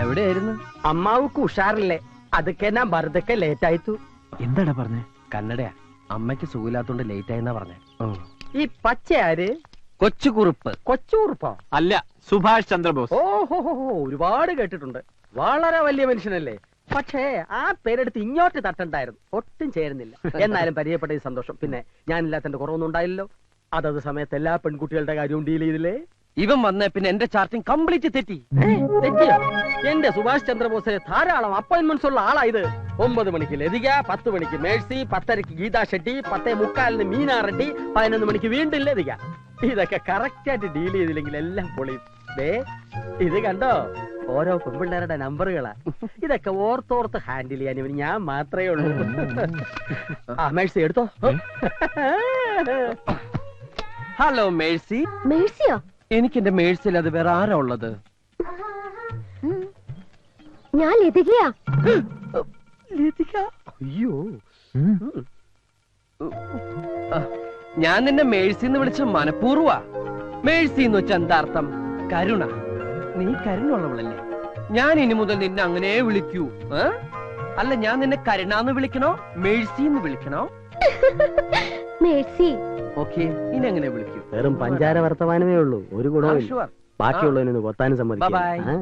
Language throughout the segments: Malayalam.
എവിടെയായിരുന്നു? അമ്മാവുക്ക് ഉഷാറില്ലേ? അതൊക്കെ ഞാൻ വെറുതെ ലേറ്റ് ആയിത്തു എന്താണ് പറഞ്ഞേ? കന്നഡയാ. അമ്മയ്ക്ക് സുഖമില്ലാത്തോണ്ട് ലേറ്റ് ആയെന്നാ പറഞ്ഞേ. ഈ പച്ചയാര്? കൊച്ചു കുറുപ്പ് കൊച്ചൂർപ്പോ അല്ല സുഭാഷ് ചന്ദ്രബോസ്. ഓഹോ ഒരുപാട് കേട്ടിട്ടുണ്ട്. വളരെ വലിയ മനുഷ്യനല്ലേ? പക്ഷേ ആ പേരെടുത്ത് ഇങ്ങോട്ട് തട്ടണ്ടായിരുന്നു. ഒട്ടും ചേരുന്നില്ല. എന്നാലും പരിചയപ്പെട്ട സന്തോഷം. പിന്നെ ഞാനില്ലാത്തന്റെ കുറവൊന്നും ഉണ്ടായില്ലല്ലോ. അതത് സമയത്ത് എല്ലാ പെൺകുട്ടികളുടെ കാര്യവും ഡീൽ ചെയ്തില്ലേ? ഇവൻ വന്ന പിന്നെ എന്റെ ചാർട്ടിങ് കംപ്ലീറ്റ് തെറ്റി. തെറ്റിയോ? എന്റെ സുഭാഷ് ചന്ദ്രബോസിന് ധാരാളം അപ്പോയിന്റ്മെന്റ്സ് ഉള്ള ആളായത്. ഒമ്പത് മണിക്ക് ലതിക പത്ത് മണിക്ക് മേഴ്സി പത്തരക്ക് ഗീതാ ഷെട്ടി പത്തേ മുക്കാലിന് മീനാ റെഡ്ഡി പതിനൊന്ന് മണിക്ക് വീണ്ടും ലതിക. ഇതൊക്കെ കറക്റ്റ് ആയിട്ട് ഡീൽ ചെയ്തില്ലെങ്കിൽ എല്ലാം പൊളിയും. ദേ ഇത് കണ്ടോ? ഓരോ പെൺപിള്ളേരുടെ നമ്പറുകളാ ഇതൊക്കെ ഓർത്തോർത്ത് ഹാൻഡിൽ ചെയ്യാൻ ഇവന് ഞാൻ മാത്രമേ ഉള്ളൂ. ആ മേഴ്സി എടുത്തോ. Hello Mercy. മേഴ്സിയോ? എനിക്ക് എന്റെ മേഴ്സിൽ അത് വേറെ ആരാ ഉള്ളത്. ഞാൻ ലതികയാ. അയ്യോ. ഞാൻ നിന്നെ മേഴ്സി എന്ന് വിളിച്ച മനഃപൂർവ. മേഴ്സി എന്ന് വെച്ച എന്താർത്ഥം? കരുണ. നീ കരുണുള്ളവളല്ലേ. ഞാൻ ഇനി മുതൽ നിന്നെ അങ്ങനെ വിളിക്കൂ. അല്ല ഞാൻ നിന്നെ കരുണ എന്ന് വിളിക്കണോ? മേഴ്സി എന്ന് വിളിക്കണോ? മേഴ്സി ഓക്കെ ഇനി എങ്ങനെ വിളിക്കൂ? വെറും പഞ്ചാര വർത്തമാനമേ ഉള്ളൂ. ഒരു ഗുണവും. ബാക്കിയുള്ളതിനൊന്ന് കൊത്താനും സമ്മതിക്കും. Bye bye.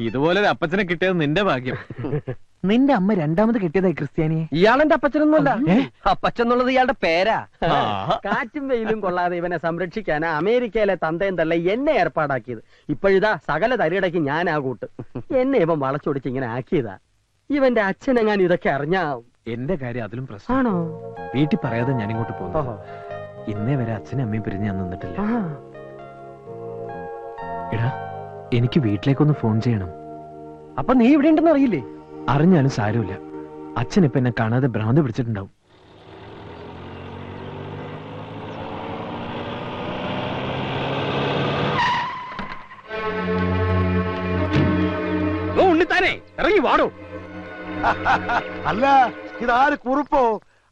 ഇതുപോലെ ഒരു അപ്പച്ചനെ കിട്ടിയത് നിന്റെ ഭാഗ്യം. നിന്റെ അമ്മ രണ്ടാമത് കിട്ടിയതായി ക്രിസ്ത്യാനിയെ. ഇയാളെന്റെ അപ്പച്ചനൊന്നുമല്ല അപ്പച്ചെന്നുള്ളത് ഇയാളുടെ പേരാ. കാറ്റും വെയിലും കൊള്ളാതെ ഇവനെ സംരക്ഷിക്കാൻ അമേരിക്കയിലെ തന്തയും തല്ല എന്നെ ഏർപ്പാടാക്കിയത്. ഇപ്പോഴിതാ സകല തരിയിടയ്ക്ക് ഞാൻ ആ കൂട്ട്. എന്നെ ഇവൻ വളച്ചൊടിച്ച് ഇങ്ങനെ ആക്കിയതാ. ഇവന്റെ അച്ഛനെങ്ങാൻ ഇതൊക്കെ അറിഞ്ഞാ എന്റെ കാര്യം അതിലും പ്രശ്നമാണോ വീട്ടിൽ പറയാതെ ഞാൻ ഇങ്ങോട്ട് പോകുന്നു. ഇന്നേ വരെ അച്ഛനും അമ്മയും പിരിഞ്ഞ് ഞാൻ നിന്നിട്ടില്ല. എടാ എനിക്ക് വീട്ടിലേക്കൊന്ന് ഫോൺ ചെയ്യണം. അപ്പൊ നീ ഇവിടെ ഉണ്ടെന്ന് അറിയില്ലേ? അറിഞ്ഞാലും സാരമില്ല. അച്ഛൻ ഇപ്പൊ എന്നെ കാണാതെ ഭ്രാന്ത് പിടിച്ചിട്ടുണ്ടാവും. ഓ ഉണ്ണിത്താനെ ഇറങ്ങി വാടോ. അല്ല ഇതാര് കുറിപ്പോ?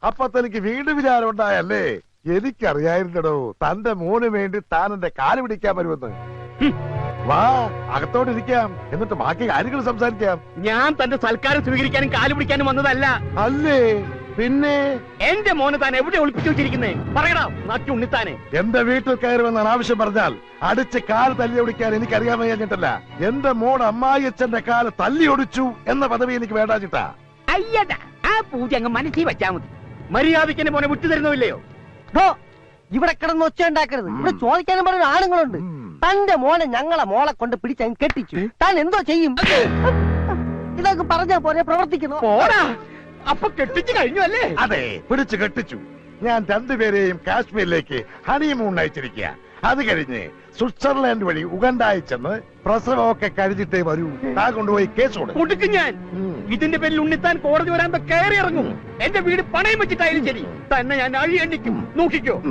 അപ്പൊ തനിക്ക് വീണ്ടും വിചാരം ഉണ്ടായല്ലേ? എനിക്കറിയായിരുന്നടോ തന്റെ മോന് വേണ്ടി താൻ എന്റെ കാൽ പിടിക്കാൻ വരുമെന്ന്. വാ അകത്തോട്ടിരിക്കാം. എന്നിട്ട് ബാക്കി കാര്യങ്ങൾ സംസാരിക്കാം. ഞാൻ തന്റെ സൽക്കാരം സ്വീകരിക്കാനും കാൽ പിടിക്കാനും വന്നതല്ല. അല്ലേ? പിന്നെ? എന്റെ മോന് താൻ എവിടെ ഒളിപ്പിച്ചു വെച്ചിരിക്കുന്നേ? പറയടാ നാട്ടി ഉണ്ണിത്താനെ. എന്റെ വീട്ടിൽ കയറുമെന്നാണ് ആവശ്യം പറഞ്ഞാൽ അടിച്ച് കാൽ തല്ലി ഒടിക്കാൻ എനിക്കറിയാൻ വയ്യാഞ്ഞിട്ടല്ല എന്റെ മോൻ അമ്മായിയച്ഛന്റെ കാൽ തല്ലി ഒടിച്ചു എന്ന പദവി എനിക്ക് വേണ്ടാഞ്ഞിട്ടാ അയ്യടാ ആ പൂജ അങ്ങ് മനസ്സിൽ വെച്ചാ മതി. മര്യാദയ്ക്ക് എന്നെ മോനെ വിട്ടു തരുന്നില്ലയോ ഇവിടെ കിടന്ന് ഒച്ച ഉണ്ടാക്കരുത്. ഇവിടെ ചോദിക്കാനും പറഞ്ഞ ആണുങ്ങളുണ്ട് തന്റെ മോനെ ഞങ്ങളെ മോളെ കൊണ്ട് പിടിച്ച് കെട്ടിച്ചു. താൻ എന്തോ ചെയ്യും? ഇതൊക്കെ പറഞ്ഞാ പോരെ പ്രവർത്തിക്കുന്നു. പോടാ. അപ്പൊ കെട്ടിച്ചു കഴിഞ്ഞു അല്ലേ? അതെ പിടിച്ചു കെട്ടിച്ചു. ഞാൻ രണ്ടുപേരെയും കാശ്മീരിലേക്ക് ഹണിമൂൺ അയച്ചിരിക്കുക അത് കഴിഞ്ഞ് സ്വിറ്റ്സർലാൻഡ് വഴി ഉഗണ്ടായി ചെന്ന് പ്രസവമൊക്കെ കഴിഞ്ഞിട്ടേ വരൂ. ആ കൊണ്ടുപോയി കേസ് കൊടുക്കും. കൊടുക്കും ഞാൻ. ഇതിന്റെ പേരിൽ ഉണ്ണിത്താൻ കോടതി വരാൻ കയറി ഇറങ്ങും. എന്റെ വീട് പണയം വെച്ചിട്ടായാലും ശരി. തന്നെ ഞാൻ അഴിയണ്ണിക്കും നോക്കിക്കോ.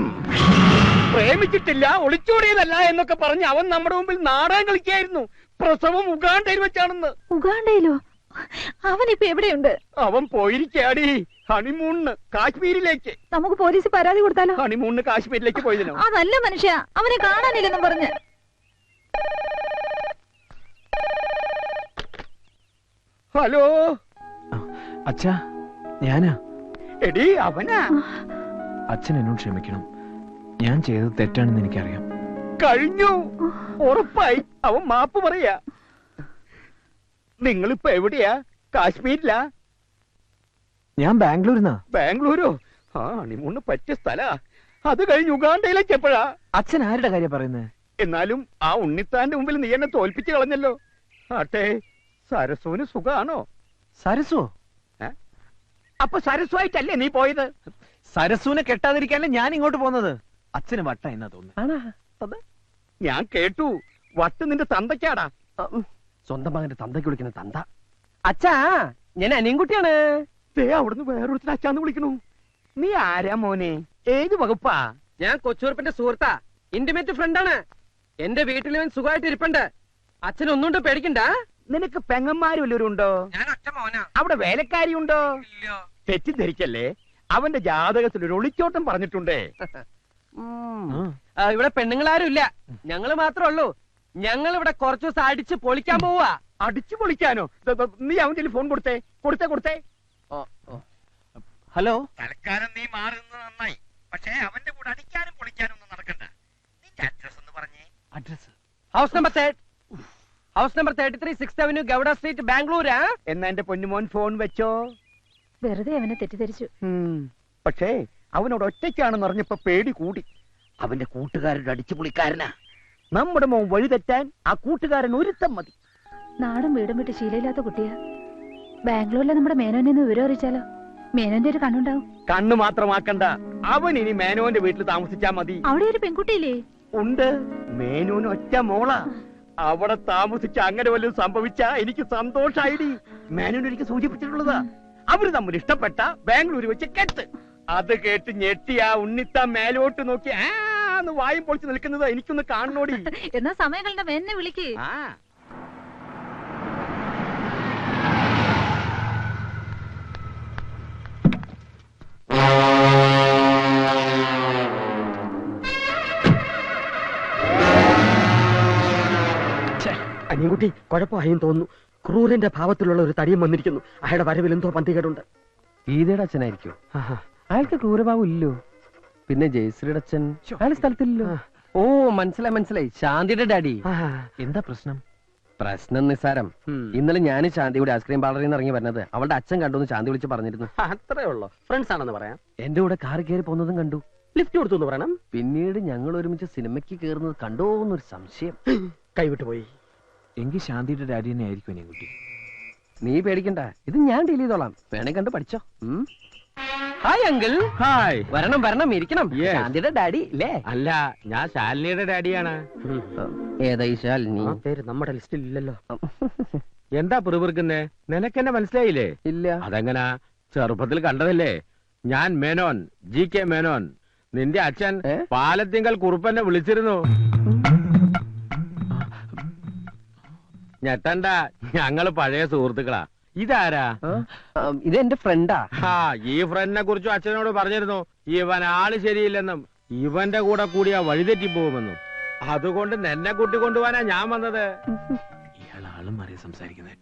പ്രേമിച്ചിട്ടില്ല ഒളിച്ചോടിയതല്ല എന്നൊക്കെ പറഞ്ഞ് അവൻ നമ്മുടെ മുമ്പിൽ നാടകം കളിക്കായിരുന്നു. പ്രസവം ഉഗാണ്ടയിൽ വെച്ചാണെന്ന്. ഉഗാണ്ടയിലോ? അവനിപ്പോ എവിടെയുണ്ട്? അവൻ പോയിരിക്കാടി ഹണിമൂണിന് കാശ്മീരിലേക്ക്. നമുക്ക് പോലീസ് പരാതി കൊടുത്താലോ? ഹണിമൂണിന് കാശ്മീരിലേക്ക് പോയതിനോ? അതല്ല മനുഷ്യ അവനെ കാണാനില്ലെന്നും പറഞ്ഞ്. ഹലോ? അച്ഛാ ഞാനാ? എടി അവനാ? അച്ഛൻ എന്നോട് ക്ഷമിക്കണം. ഞാൻ ചെയ്തത് തെറ്റാണെന്ന് എനിക്കറിയാം. കഴിഞ്ഞു. ഉറപ്പായി. അവൻ മാപ്പ് പറയാ. നിങ്ങളിപ്പോ എവിടെയാ? കാശ്മീരിലാ? ഞാൻ ബാംഗ്ലൂരിന്നാ. ബാംഗ്ലൂരോ? ആ ഹണിമൂണിന് പറ്റിയ സ്ഥലാ. അത് കഴിഞ്ഞ് ഉഗാണ്ടയിലേക്ക് എപ്പോഴാ അച്ഛൻ ആരുടെ കാര്യം പറയുന്നത് എന്നാലും ആ ഉണ്ണിത്താന്റെ മുമ്പിൽ നീ എന്നെ തോൽപ്പിച്ചു കളഞ്ഞല്ലോ. ആട്ടെ സരസുവിന് സുഖാണോ? സരസോ? അപ്പൊ സരസുവായിട്ടല്ലേ നീ പോയത്? സരസുവിനെ കെട്ടാതിരിക്കാനല്ലേ ഞാൻ ഇങ്ങോട്ട് പോന്നത്? അച്ഛന് വട്ട എന്നാ തോന്നുന്നു. ഞാൻ കേട്ടു. വട്ട് നിന്റെ തന്തയ്ക്കാടാ. സ്വന്തം മകന്റെ തന്തയ്ക്ക് വിളിക്കുന്ന തന്ത. അച്ഛാ ഞാൻ അനിയൻകുട്ടിയാണ്. ദേ അവിടുന്ന് വേറൊരുത്തിന് അച്ഛാന്ന് വിളിക്കണു. നീ ആരാ മോനെ? ഏത് വകുപ്പാ? ഞാൻ കൊച്ചൂർപ്പിന്റെ സുഹൃത്താ. ഇന്റിമേറ്റ് ഫ്രണ്ടാണ് എന്റെ വീട്ടിൽ ഇവൻ സുഖമായിട്ട് ഇരിപ്പുണ്ട്. അച്ഛൻ ഒന്നുകൊണ്ട് പേടിക്കണ്ട. നിനക്ക് പെങ്ങന്മാരുണ്ടോ ഞാൻ ഒറ്റ മോനാ. അവിടെ വേലക്കാരി ഉണ്ടോ തെറ്റിദ്ധരിക്കല്ലേ? അവന്റെ ജാതകത്തിൽ ഒരു ഒളിച്ചോട്ടം പറഞ്ഞിട്ടുണ്ടേ. ഇവിടെ പെണ്ണുങ്ങളാരും ഇല്ല. ഞങ്ങൾ മാത്രമേ ഉള്ളൂ. ഞങ്ങൾ ഇവിടെ കുറച്ചു ദിവസം അടിച്ച് പൊളിക്കാൻ പോവാ. അടിച്ചു പൊളിക്കാനോ? നീ അവൻ ഫോൺ കൊടുത്തേ. കൊടുത്തേ കൊടുത്തേ. ഹലോ? തൽക്കാലം നീ മാറുന്നത് നന്നായി. പക്ഷേ അവന്റെ കൂടെ അടിക്കാനും പൊളിക്കാനും ഒന്നും നടക്കണ്ട. നിന്റെ അഡ്രസ് ഒന്ന് പറഞ്ഞേ. Address house number thirty house number thirty three six avenue Gowda street ബാംഗ്ലൂരാ എന്നാ എന്റെ പൊന്നുമോൻ ഫോൺ വെച്ചോ? വെറുതെ അവനെ തെറ്റിദ്ധരിച്ചു. പക്ഷേ അവനോട് ഒറ്റയ്ക്കാണെന്ന് അറിഞ്ഞപ്പോ പേടി കൂടി. അവന്റെ കൂട്ടുകാരുടെ അടിച്ചു പൊളിക്കാരനാ. നമ്മുടെ മോൻ വഴിതെറ്റാൻ ആ കൂട്ടുകാരൻ ഒരുത്തം മതി. നാടും വീടും വിട്ട് ശീലയില്ലാത്ത കുട്ടിയാ. ബാംഗ്ലൂരിലെ നമ്മുടെ മേനോനെ വിവരം അറിയിച്ചാലോ? മേനോന്റെ ഒരു കണ്ണുണ്ടാവും. കണ്ണു മാത്രമാക്കണ്ട. അവൻ ഇനി മേനോന്റെ വീട്ടിൽ താമസിച്ചാ മതി. അവിടെ ഒരു പെൺകുട്ടിയില്ലേ? ഉണ്ട്. മേനോന് ഒറ്റ മോള. അവിടെ താമസിച്ച അങ്ങനെ വല്ലതും സംഭവിച്ച എനിക്ക് സന്തോഷായിടി. മേനോന് എനിക്ക് സൂചിപ്പിച്ചിട്ടുള്ളതാ. അവർ തമ്മിൽ ഇഷ്ടപ്പെട്ട ബാംഗ്ലൂർ വെച്ച് കെട്ട്. അത് കേട്ട് ഞെട്ടി ആ ഉണ്ണിത്ത മേലോട്ട് നോക്കി ആന്ന് വായും പൊളിച്ച് നിൽക്കുന്നത് എനിക്കൊന്ന് കാണണോടി? എന്നാ സമയങ്ങളുടെ എന്നെ വിളിക്ക്. ആ. അനിയൻകുട്ടി കുഴപ്പമായും തോന്നുന്നു. ക്രൂരന്റെ ഭാവത്തിലുള്ള ഒരു തടിയും വന്നിരിക്കുന്നു. അയാളുടെ വരവിൽ എന്തോ പന്തികേടുണ്ട്. ഗീതയുടെ അച്ഛനായിരിക്കും? അയാൾക്ക് ക്രൂരഭാവം ഇല്ലോ. പിന്നെ ജയശ്രീയുടെ അച്ഛൻ അയാൾ സ്ഥലത്തില്ലല്ലോ. ഓ മനസ്സിലായി മനസ്സിലായി. ശാന്തിയുടെ ഡാഡി. എന്താ പ്രശ്നം? പ്രശ്നം നിസ്സാരം. ഇന്നലെ ഞാൻ ശാന്തിയുടെ ഐസ്ക്രീം പാർലറിൽ നിന്ന് ഇറങ്ങി വരുന്നത് അവളുടെ അച്ഛൻ കണ്ടു എന്ന് ശാന്തി വിളിച്ച് പറഞ്ഞിരുന്നു. അത്രേ ഉള്ളൂ. ഫ്രണ്ട്സ് ആണെന്ന് പറയാം. എന്റെ കൂടെ കാർ കയറി പോകുന്നതും കണ്ടു. ലിഫ്റ്റ് കൊടുത്തു എന്ന് പറയണം. പിന്നീട് ഞങ്ങൾ ഒരുമിച്ച് സിനിമയ്ക്ക് കയറുന്നത് കണ്ടോ എന്നൊരു സംശയം. കൈവിട്ടു പോയി. എങ്കിൽ ശാന്തിയുടെ ഡാഡി തന്നെ ആയിരിക്കും കുട്ടി. നീ പേടിക്കണ്ട. ഇത് ഞാൻ ഡീൽ ചെയ്തോളാം. വേണേ കണ്ട് പഠിച്ചോ. ഉം. ഹായ് അങ്കിൾ ഹായ് വരണം വരണം ഇരിക്കണം. ശാന്തിയുടെ ഡാഡി ഇല്ലേ? അല്ല ഞാൻ ശാലിനിയുടെ ഡാഡിയാണ്. ഏതായി ശാലിനി? പേര് നമ്മുടെ ലിസ്റ്റിൽ ഇല്ലല്ലോ. എന്താ പിറുപിറുക്കുന്നേ? നിനക്കെന്നെ മനസ്സിലായില്ലേ? ഇല്ല. അതെങ്ങനാ? ചെറുപ്പത്തിൽ കണ്ടതല്ലേ? ഞാൻ മേനോൻ ജി കെ മേനോൻ. നിന്റെ അച്ഛൻ? പാലത്തിങ്കൽ കുറുപ്പന്നെ വിളിച്ചിരുന്നു. ഞെട്ടണ്ട ഞങ്ങൾ പഴയ സുഹൃത്തുക്കളാ. ഇതാരാ? ഇത് എന്റെ ഫ്രണ്ടാ. ആ ഈ ഫ്രണ്ടിനെ കുറിച്ചും അച്ഛനോട് പറഞ്ഞിരുന്നു. ഇവൻ ആൾ ശരിയില്ലെന്നും ഇവന്റെ കൂടെ കൂടിയാ വഴിതെറ്റി പോകുമെന്നും അതുകൊണ്ട് നിന്നെ കൂട്ടി കൊണ്ടുപോവാനാ ഞാൻ വന്നത്. ഇയാളാളും ആളും സംസാരിക്കുന്നത്.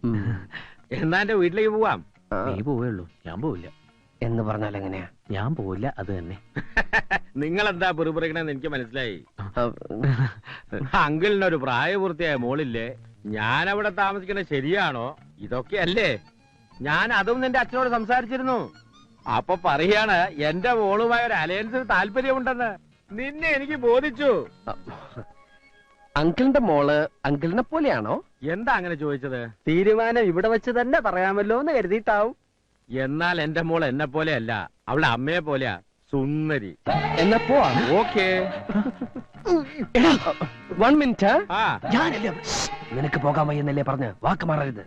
എന്നാ എന്റെ വീട്ടിലേക്ക് പോവാം? നീ പോവേ ഞാൻ പോവില്ല. എന്ന് പറഞ്ഞാൽ എങ്ങനെയാ? ഞാൻ പോവില്ല അത് തന്നെ. നിങ്ങൾ എന്താ പെറുപിറക്കണെന്ന് എനിക്ക് മനസ്സിലായി. അങ്കിളിനൊരു പ്രായപൂർത്തിയായ മോളില്ലേ? ഞാൻ അവിടെ താമസിക്കുന്നത് ശരിയാണോ? ഇതൊക്കെയല്ലേ? ഞാൻ അതും നിന്റെ അച്ഛനോട് സംസാരിച്ചിരുന്നു. അപ്പൊ പറയാണ് എന്റെ മോളുമായ ഒരു അലയൻസിന് താല്പര്യമുണ്ടെന്ന്. നിന്നെ എനിക്ക് ബോധിച്ചു. അങ്കിളിന്റെ മോൾ അങ്കിളിനെ പോലെയാണോ? എന്താ അങ്ങനെ ചോദിച്ചത്? തീരുമാനം ഇവിടെ വെച്ച് തന്നെ പറയാമല്ലോ എന്ന് കരുതിയിട്ടാവും. എന്നാൽ എന്റെ മോൾ എന്നെ പോലെ അല്ല അവളെ അമ്മയെ പോലെയാ. സുന്ദരി. എന്നാ പോവാ? ഓക്കേ വൺ മിനിറ്റ് ആ? ഞാനല്ലേ. നിനക്ക് പോകാൻ വയ്യെന്നല്ലേ പറഞ്ഞ് വാക്ക് മാറരുത്.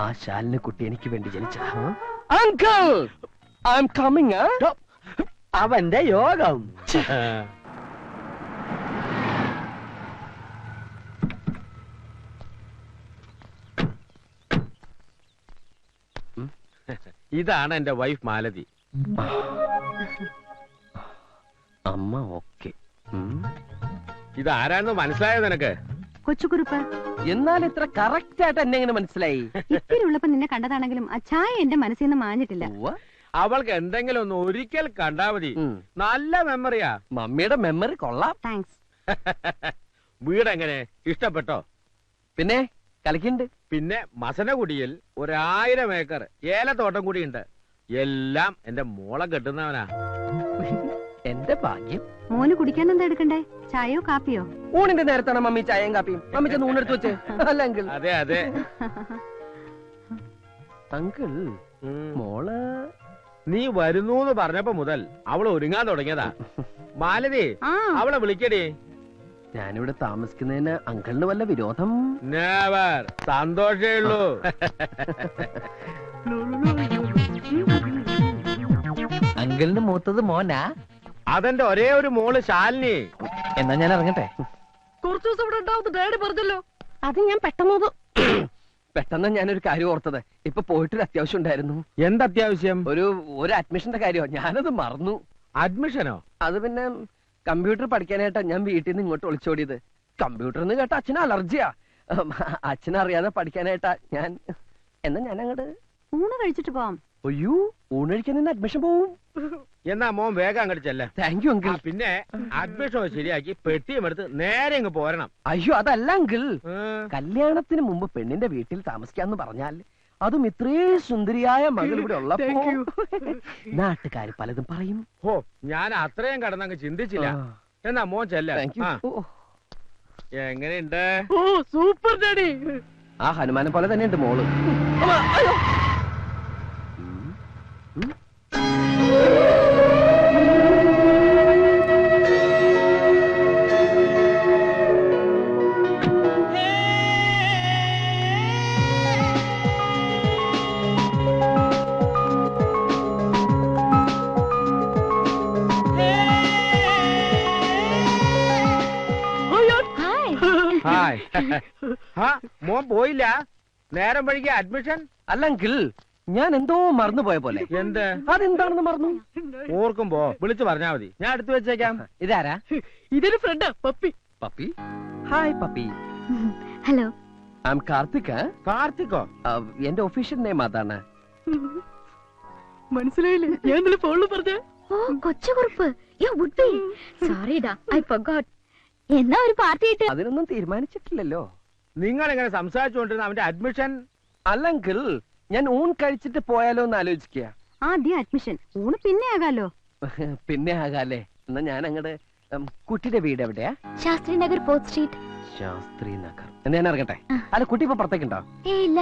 ആ ശാലിന് കുട്ടി എനിക്ക് വേണ്ടി ജനിച്ച അങ്കിൾ ഐ എം കമ്മിങ് അവന്റെ യോഗം. ഇതാണ് എന്റെ വൈഫ് മാലതി. അമ്മ ഓക്കെ. ഇതാരാണെന്ന് മനസ്സിലായോ നിനക്ക്? കൊച്ചുകുറുപ്പ്. എന്നാൽ ഇത്ര കറക്റ്റ് ആയിട്ട് എന്നെ എങ്ങനെ മനസ്സിലായി? ഇത്തിരി ഉള്ളപ്പോ നിന്നെ കണ്ടതാണെങ്കിലും ആ ചായ എന്റെ മനസ്സിൽ നിന്ന് മാഞ്ഞിട്ടില്ല. അവൾക്ക് എന്തെങ്കിലും ഒന്ന് ഒരിക്കൽ കണ്ടാ മതി. നല്ല മെമ്മറിയാ. മമ്മിയുടെ മെമ്മറി കൊള്ളാം. താങ്ക്സ് വീട് എങ്ങനെ ഇഷ്ടപ്പെട്ടോ? പിന്നെ കളിക്കുന്നുണ്ട് പിന്നെ മസനകുടിയിൽ ഒരായിരം ഏക്കർ ഏലത്തോട്ടം കൂടിയുണ്ട്. എല്ലാം എന്റെ മോളെ കെട്ടുന്നവനാ. എന്റെ ഭാഗ്യം. മോന് കുടിക്കാൻ എന്താ എടുക്കണ്ടേ? ചായയോ കാപ്പിയോ? ഊണിന്റെ നേരത്താണ് മമ്മി ചായയും കാപ്പിയും. മമ്മി ചെന്ന് ഊണെടുത്ത് വെച്ച്. അല്ല അങ്കിൾ അതെ അതെ. അങ്കിൾ. മോൾ. നീ വരുന്നു എന്ന് പറഞ്ഞപ്പോ മുതൽ അവൾ ഒരുങ്ങാൻ തുടങ്ങിയതാ. മാലതി അവളെ വിളിക്കടി. ഞാനിവിടെ താമസിക്കുന്നതിന് അങ്കിളിന് വല്ല വിരോധം? നേവർ സന്തോഷേ ഉള്ളൂ. അങ്കിളിന് മൂത്തത് മോനാ? അതെന്റെ ഒരേ ഒരു മോൾ ശാലിനി. എന്നാ ഞാൻ ഇറങ്ങട്ടെ? കുറച്ചു ദിവസം ഇവിടെ ഉണ്ടാവും ഡാഡി പറഞ്ഞല്ലോ. അത് ഞാൻ പെട്ടെന്ന് പെട്ടെന്ന് ഞാനൊരു കാര്യം ഓർത്തത്. ഇപ്പൊ പോയിട്ടൊരു അത്യാവശ്യം ഉണ്ടായിരുന്നു. എന്ത് അത്യാവശ്യം ഒരു ഒരു അഡ്മിഷന്റെ കാര്യമോ ഞാനത് മറന്നു. അഡ്മിഷനോ അത് പിന്നെ കമ്പ്യൂട്ടർ പഠിക്കാനായിട്ടാ ഞാൻ വീട്ടിൽ നിന്ന് ഇങ്ങോട്ട് ഒളിച്ചോടിയത്. കമ്പ്യൂട്ടർ എന്ന് കേട്ട അച്ഛന് അലർജിയാ. അച്ഛനറിയാതെ പഠിക്കാനായിട്ടാ ഞാൻ. എന്നാ ഞാൻ അങ്ങോട്ട് ഊണ് കഴിച്ചിട്ട് പോവാം. അയ്യോ ഊണഴിക്കാൻ നിന്ന് അഡ്മിഷൻ പോവും. എന്നാ മോൻ വേഗം അങ്ങോട്ട് ചെല്ലേ. താങ്ക് യു അങ്കിൾ പിന്നെ അഡ്മിഷൻ ശരിയാക്കി പെട്ടിയും എടുത്ത് നേരെ ഇങ്ങ് പോരണം. അയ്യോ അതല്ല അങ്കിൾ കല്യാണത്തിന് മുമ്പ് പെണ്ണിന്റെ വീട്ടിൽ താമസിക്കാന്ന് പറഞ്ഞാൽ അതും ഇത്രേ സുന്ദരിയായ മകൾ ഇവിടെ ഉള്ളപ്പോ നാട്ടുകാർ പലതും പറയും. ഓ ഞാൻ അത്രയും കടന്നങ്ങ് ചിന്തിച്ചില്ല. എന്നാ മോൻ ചെല്ല. എങ്ങനെയുണ്ട്? Super daddy. ആ ഹനുമാനെ പോലെ തന്നെയുണ്ട് മോൾ. മോൻ പോയില്ല. നേരം വഴിക്ക് അഡ്മിഷൻ അല്ലെങ്കിൽ ഞാൻ എന്തോ മറന്നുപോയ പോലെ. എന്ത്? അതെന്താണെന്ന് മറന്നു? ഓർക്കുമ്പോ വിളിച്ചു പറഞ്ഞാ മതി. ഞാൻ എടുത്തു വെച്ചേക്കാം. ഇതാരാ? ഇതൊരു ഫ്രണ്ടാ puppy. Puppy? Hi puppy. Hello I'm Karthik കാർത്തിക്കോ? എന്റെ ഒഫീഷ്യൽ നെയിം അതാണ്. മനസ്സിലായില്ലേ? ഞാൻ ഇന്നലെ ഫോണിൽ പറഞ്ഞ. ഓ കൊച്ചുകുറുപ്പ്. യോ വുഡ് ബി സോറിടാ ഐ ഫർഗോട്ട് എന്നാ ഒരു പാർട്ടി ഇട്ട് അതിനൊന്നും തീരുമാനിച്ചിട്ടില്ലല്ലോ. നിങ്ങൾ ഇങ്ങനെ സംസാരിച്ചുകൊണ്ടിരുന്ന അവന്റെ അഡ്മിഷൻ അല്ലെങ്കിൽ ഞാൻ ഊൺ കഴിച്ചിട്ട് പോയാലോ എന്ന് ആലോചിക്കുക. ആദ്യം അഡ്മിഷൻ ഊണ് പിന്നെ ആകാലോ? പിന്നെ ആകാലേ. എന്നാ ഞാൻ അങ്ങട് ഉം, കുട്ടിയുടെ വീട് എവിടെയാ? Shastri Nagar post street. Shastri Nagar. എന്നാ ഞാൻ ഇറങ്ങട്ടെ? ആ. അല്ല കുട്ടി ഇപ്പൊ പുറത്തേക്കുണ്ടോ? ഇല്ല.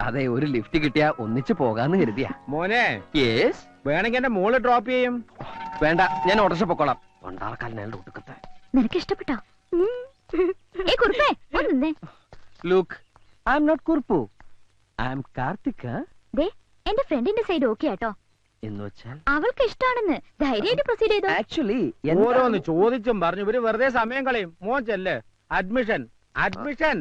അതെ ഒരു ലിഫ്റ്റ് കിട്ടിയാ ഒന്നിച്ച് പോകാന്ന് കരുതിയാ. മോനെ യേസ് വേണമെങ്കിൽ എന്റെ മോൾ ഡ്രോപ്പ് ചെയ്യും. വേണ്ട ഞാൻ ഓട്ടർഷ പൊക്കോളാം. ഞാൻ ഒടുക്കത്തെ. നിനക്ക് ഇഷ്ടപ്പെട്ടോ? ഏ കുറുപ്പേ ഒന്നേ look I am not Kurup I am Karthik ദേ എന്റെ ഫ്രണ്ടിന്റെ സൈഡ് ഓക്കേ ആട്ടോ. എന്ന് വെച്ചാൽ? അവൾക്ക് ഇഷ്ടമാണെന്ന് ധൈര്യമായിട്ട് പ്രൊസീഡ് ചെയ്തു? ആക്ച്വലി ഓരോന്ന് ചോദിച്ചും പറഞ്ഞു. ഇവർ വെറുതെ സമയം കളയും. മോൻ ചെല്ല്. Admission admission